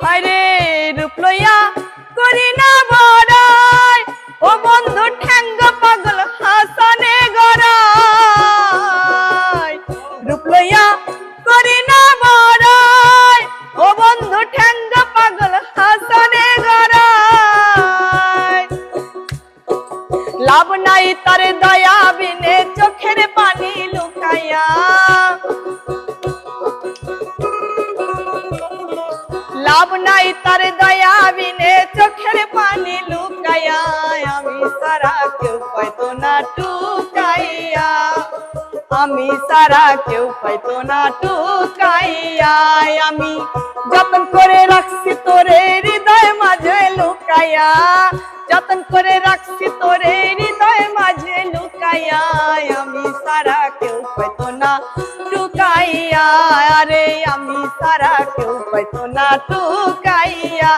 আরে রূপ করি না বড়াই। ও বন্ধু ঠ্যাঙ্গ পাগল হাসনে গড়াই। রূপ করি না বড়াই। ও বন্ধু ঠ্যাঙ্গ পাগল হাসনে গড়াই। লাভ নাই তার দয়া বিনে চোখের লাভ নাই তার দয়া, বিনে চোখের পানি লুকাইয়া, আমি সারা কেউ পাইতো না টুকাইয়া। আমি সারা কেউ পাইতো না টুকাইয়া। আমি যতন করে রাখছি তোরে হৃদয় মাঝে লুকাইয়া, যতন করে রাখছি তোরে হৃদয় মাঝে লুকাইয়া, আমি সারা কেউ পাইতো না টুকাইয়া আরে আমি সারা কেউ পাইতো না টুকাইয়া